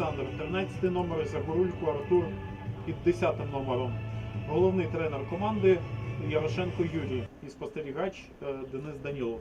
Олександр, 13 номер, Загорулько Артур під 10 номером. Головний тренер команди Ярошенко Юрій і спостерігач е, Денис Данілов.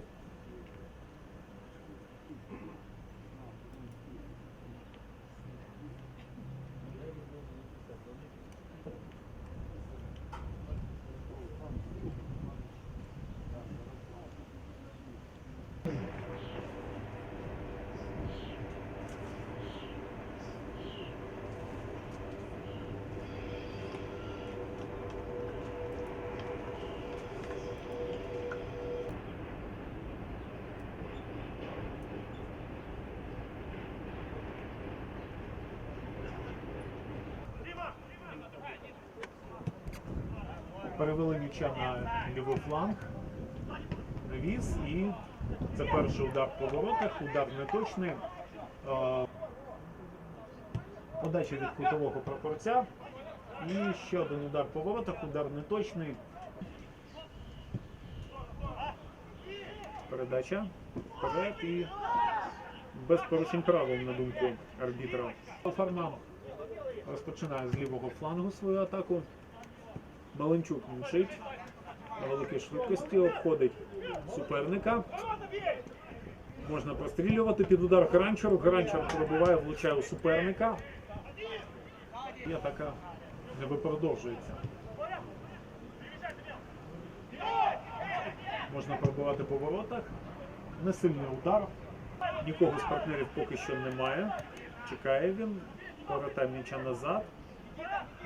Перевели м'яча на лівий фланг, навіс і це перший удар по воротах, удар неточний. Е, Подача від кутового прапорця. І ще один удар по воротах, удар неточний. Передача вперед і без порушень правил, на думку арбітра. Фарма розпочинає з лівого флангу свою атаку. Баленчук мчить на великій швидкості, обходить суперника. Можна прострілювати під удар Гранчару. Гранчар пробиває, влучає у суперника. І атака ніби продовжується. Можна пробивати по воротах. Не сильний удар. Нікого з партнерів поки що немає. Чекає він. Повертає м'яча назад.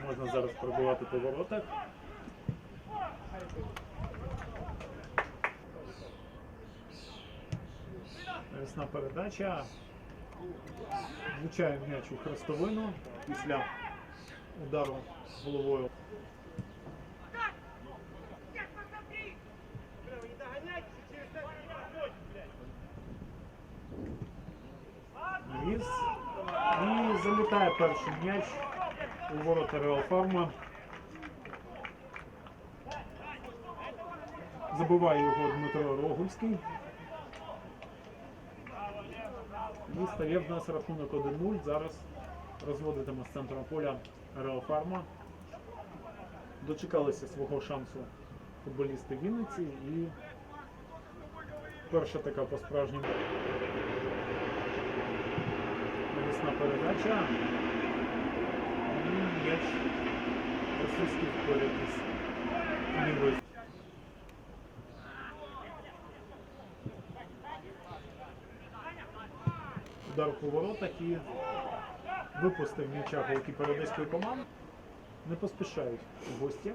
Можна зараз пробивати по воротах. Навісна передача. Влучає м'яч у хрестовину після удару головою. Навіс. І залітає перший м'яч у ворота Реал Фарма. Забиває його Дмитро Рогульський. І стає в нас рахунок 1-0. Зараз розводитиме з центру поля Реал Фарма. Дочекалися свого шансу футболісти Вінниці і перша така по-справжньому навісна передача. М'яч російський поряд із лівою. Удар по воротах і випустив м'яча голкіпер одеської команди. Не поспішають гості.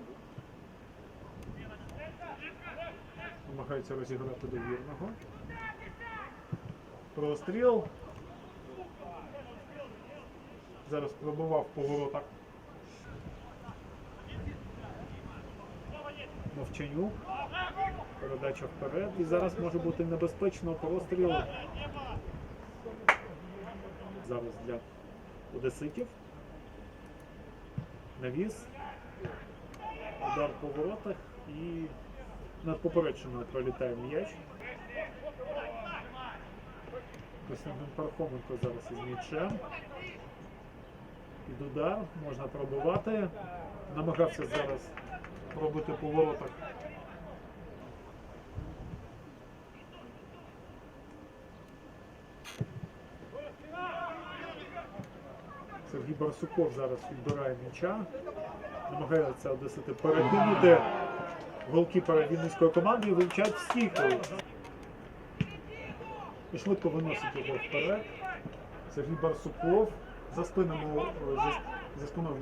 Намагаються розіграти до вірного. Простріл. Зараз пробував по воротах. Передача вперед. І зараз може бути небезпечно простріл. Зараз для одеситів. Навіс. Удар по воротах і над поперечиною пролітає м'яч. Костянтин Пархоменко зараз із м'ячем. Під удар можна пробивати. Намагався зараз пробити по воротах. Сергій Барсуков зараз відбирає м'яча. Намагається одесити перекинути голкіпера Вінницької команди і вивчать стійку. І швидко виносить його вперед. Сергій Барсуков за спинами за, спиною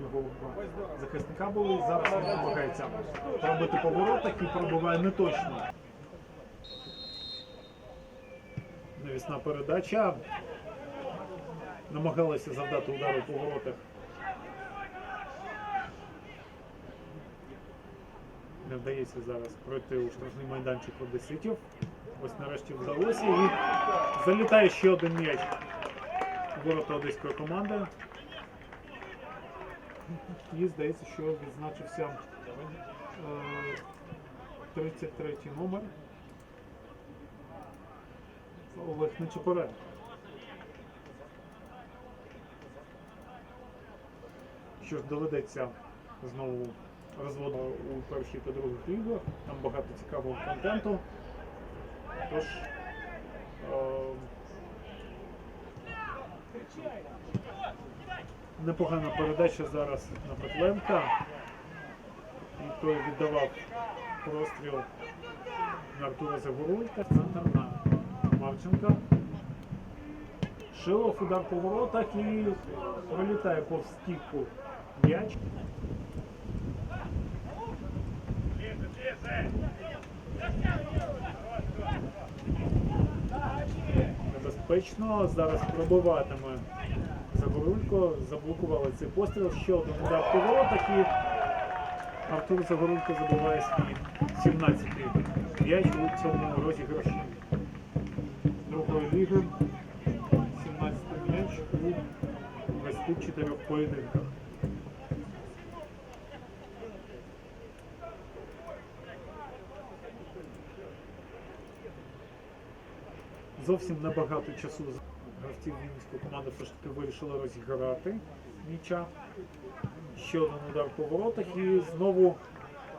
в захисника були. Зараз він намагається пробити по воротах і пробиває неточно. Навісна передача. Намагалися завдати удару по воротах. Не вдається зараз пройти у штрафний майданчик одеситів. Ось нарешті вдалося. І залітає ще один м'яч ворота одеської команди. І здається, що відзначився е, 33 номер. Олег Нечепоренко. Що ж доведеться знову розводу у першій та других лігах. Там багато цікавого контенту. Тож е, непогана передача зараз на Петленка. І той віддавав простріл на Артура Загорулька. Центр на Марченка. Шилов удар по воротах і пролітає повз стійку Небезпечно. Зараз пробиватиме Загорулько. Заблокували цей постріл. Ще один удар по воротах Артур Загорулько забиває свій 17-й м'яч у цьому розіграші другої ліги. 17 м'яч у 24 поєдинках. Зовсім небагато часу гравців Вінницької команди все ж таки вирішили розіграти м'яча. Ще один удар по воротах і знову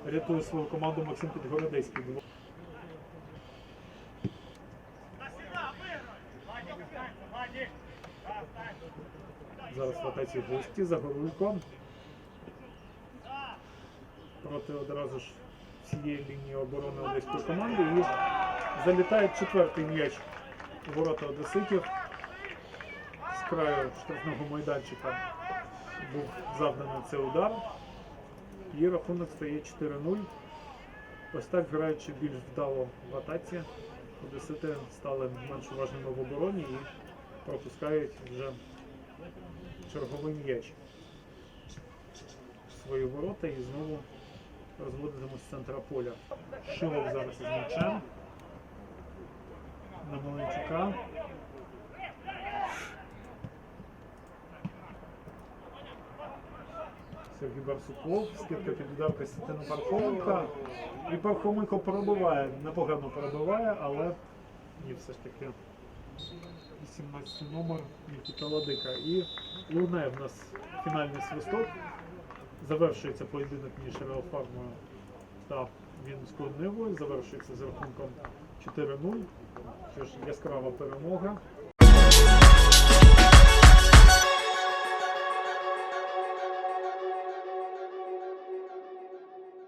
рятує свою команду Максим Підгородецький. Зараз в атаці гості Загорулько. Проти одразу ж всієї лінії оборони одеської команди. І залітає четвертий м'яч ворота Одеситів. З краю штрафного майданчика був завданий цей удар. І рахунок стає 4-0. Ось так граючи більш вдало в атаці, Одесити стали менш уважними в обороні і пропускають вже черговий м'яч свої ворота і знову розводитимуть з центра поля. Шилов зараз із м'ячем на. Сергій Барсуков, скидка під удар Костянтина Пархоменка. І Пархоменко пробиває, непогано пробиває, але ні, все ж таки 18 номер Нікіта Ладика. І лунає в нас фінальний свисток. Завершується поєдинок між Реофармою та він Нивою. Завершується з рахунком 4-0. Що ж, яскрава перемога.